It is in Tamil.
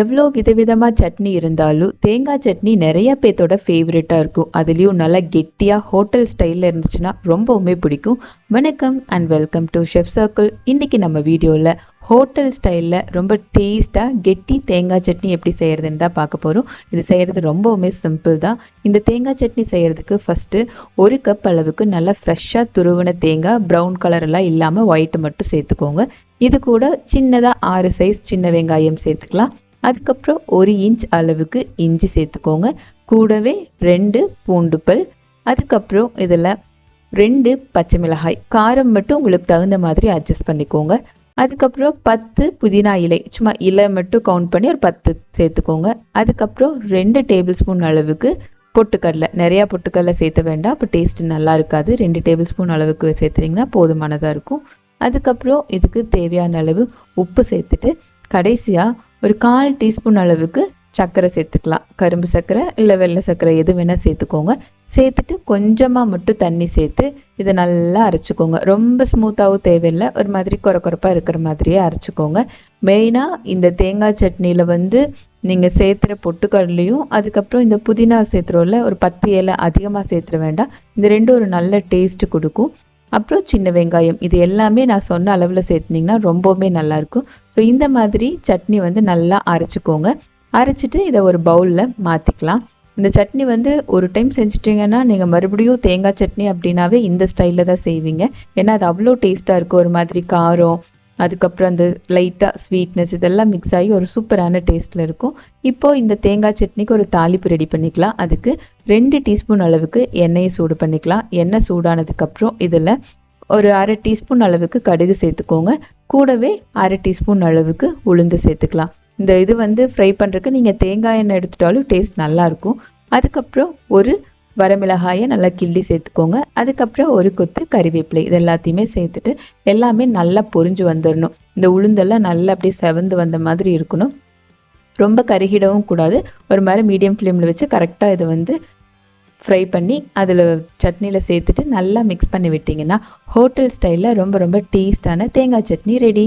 எவ்வளோ விதவிதமாக சட்னி இருந்தாலும் தேங்காய் சட்னி நிறைய பேர்த்தோட ஃபேவரட்டாக இருக்கும். அதுலேயும் நல்லா கெட்டியாக ஹோட்டல் ஸ்டைலில் இருந்துச்சுன்னா ரொம்பவுமே பிடிக்கும். வணக்கம் and welcome to chef circle இன்றைக்கி நம்ம வீடியோவில் ஹோட்டல் ஸ்டைலில் ரொம்ப டேஸ்ட்டாக கெட்டி தேங்காய் சட்னி எப்படி செய்கிறதுன்னு தான் பார்க்க போகிறோம் இது செய்கிறது ரொம்பவுமே சிம்பிள் தான். இந்த தேங்காய் சட்னி செய்கிறதுக்கு ஃபஸ்ட்டு ஒரு கப் அளவுக்கு நல்லா ஃப்ரெஷ்ஷாக துருவின தேங்காய் ப்ரௌன் கலரெல்லாம் இல்லாமல் ஒயிட்டு மட்டும் சேர்த்துக்கோங்க. இது கூட சின்னதாக ஆறு சைஸ் சின்ன வெங்காயம் சேர்த்துக்கலாம். அதுக்கப்புறம் ஒரு இன்ச் அளவுக்கு இஞ்சி சேர்த்துக்கோங்க. கூடவே ரெண்டு பூண்டுப்பல் அதுக்கப்புறம் இதில் ரெண்டு பச்சை மிளகாய். காரம் மட்டும் உங்களுக்கு தகுந்த மாதிரி அட்ஜஸ்ட் பண்ணிக்கோங்க. அதுக்கப்புறம் பத்து புதினா இலை சும்மா இலை மட்டும் கவுண்ட் பண்ணி ஒரு பத்து சேர்த்துக்கோங்க. அதுக்கப்புறம் ரெண்டு டேபிள் ஸ்பூன் அளவுக்கு பொட்டுக்கடலை. நிறையா பொட்டுக்கடலை சேர்த்த வேண்டாம் அப்போ டேஸ்ட்டு நல்லா இருக்காது. ரெண்டு டேபிள் ஸ்பூன் அளவுக்கு சேர்த்துட்டிங்கன்னா போதுமானதாக இருக்கும். அதுக்கப்புறம் இதுக்கு தேவையான அளவு உப்பு சேர்த்துட்டு கடைசியாக ஒரு கால் டீஸ்பூன் அளவுக்கு சர்க்கரை சேர்த்துக்கலாம். கரும்பு சர்க்கரை இல்லை வெள்ளை சர்க்கரை எது வேணால் சேர்த்துக்கோங்க. சேர்த்துட்டு கொஞ்சமாக மட்டும் தண்ணி சேர்த்து இதை நல்லா அரைச்சிக்கோங்க. ரொம்ப ஸ்மூத்தாகவும் தேவையில்லை. ஒரு மாதிரி குறை குறைப்பாக இருக்கிற மாதிரியே அரைச்சிக்கோங்க. மெயினாக இந்த தேங்காய் சட்னியில் வந்து நீங்கள் சேர்த்துற பொட்டுக்கடலையும் அதுக்கப்புறம் இந்த புதினா சேர்த்துறோம்ல ஒரு பத்து இலை அதிகமாக சேர்த்துற வேண்டாம். இந்த ரெண்டும் ஒரு நல்ல டேஸ்ட்டு கொடுக்கும். அப்புறம் சின்ன வெங்காயம். இது எல்லாமே நான் சொன்ன அளவில் சேர்த்துனிங்கன்னா ரொம்பவுமே நல்லாயிருக்கும். ஸோ இந்த மாதிரி சட்னி வந்து நல்லா அரைச்சிக்கோங்க. அரைச்சிட்டு இதை ஒரு பவுலில் மாற்றிக்கலாம் இந்த சட்னி வந்து ஒரு டைம் செஞ்சிட்டிங்கன்னா நீங்கள் மறுபடியும் தேங்காய் சட்னி அப்படின்னாவே இந்த ஸ்டைலில் தான் செய்வீங்க. ஏன்னா அது அவ்வளோ டேஸ்ட்டாக இருக்கும். ஒரு மாதிரி காரம் அதுக்கப்புறம் அந்த லைட்டாக ஸ்வீட்னஸ் இதெல்லாம் மிக்ஸ் ஆகி ஒரு சூப்பரான டேஸ்ட்டில் இருக்கும். இப்போது இந்த தேங்காய் சட்னிக்கு ஒரு தாளிப்பு ரெடி பண்ணிக்கலாம். அதுக்கு ரெண்டு டீஸ்பூன் அளவுக்கு எண்ணெயை சூடு பண்ணிக்கலாம். எண்ணெய் சூடானதுக்கப்புறம் இதில் ஒரு அரை டீஸ்பூன் அளவுக்கு கடுகு சேர்த்துக்கோங்க. கூடவே அரை டீஸ்பூன் அளவுக்கு உளுந்து சேர்த்துக்கலாம். இந்த இது வந்து ஃப்ரை பண்ணுறதுக்கு நீங்கள் தேங்காய் எண்ணெய் எடுத்துட்டாலும் டேஸ்ட் நல்லாயிருக்கும் அதுக்கப்புறம் ஒரு வரமிளகாயை நல்லா கிள்ளி சேர்த்துக்கோங்க. அதுக்கப்புறம் ஒரு கொத்து கறிவேப்பிலை இது எல்லாத்தையுமே சேர்த்துட்டு எல்லாமே நல்லா பொரிஞ்சு வந்துடணும் இந்த உளுந்தெல்லாம் நல்லா அப்படியே செவந்து வந்த மாதிரி இருக்கணும். ரொம்ப கருகிடவும் கூடாது. ஒரு மாதிரி மீடியம் ஃப்ளேமில் வச்சு கரெக்டாக இதை வந்து ஃப்ரை பண்ணி அதில் சட்னியில் சேர்த்துட்டு நல்லா மிக்ஸ் பண்ணி விட்டிங்கன்னா ஹோட்டல் ஸ்டைலில் ரொம்ப ரொம்ப டேஸ்டான தேங்காய் சட்னி ரெடி.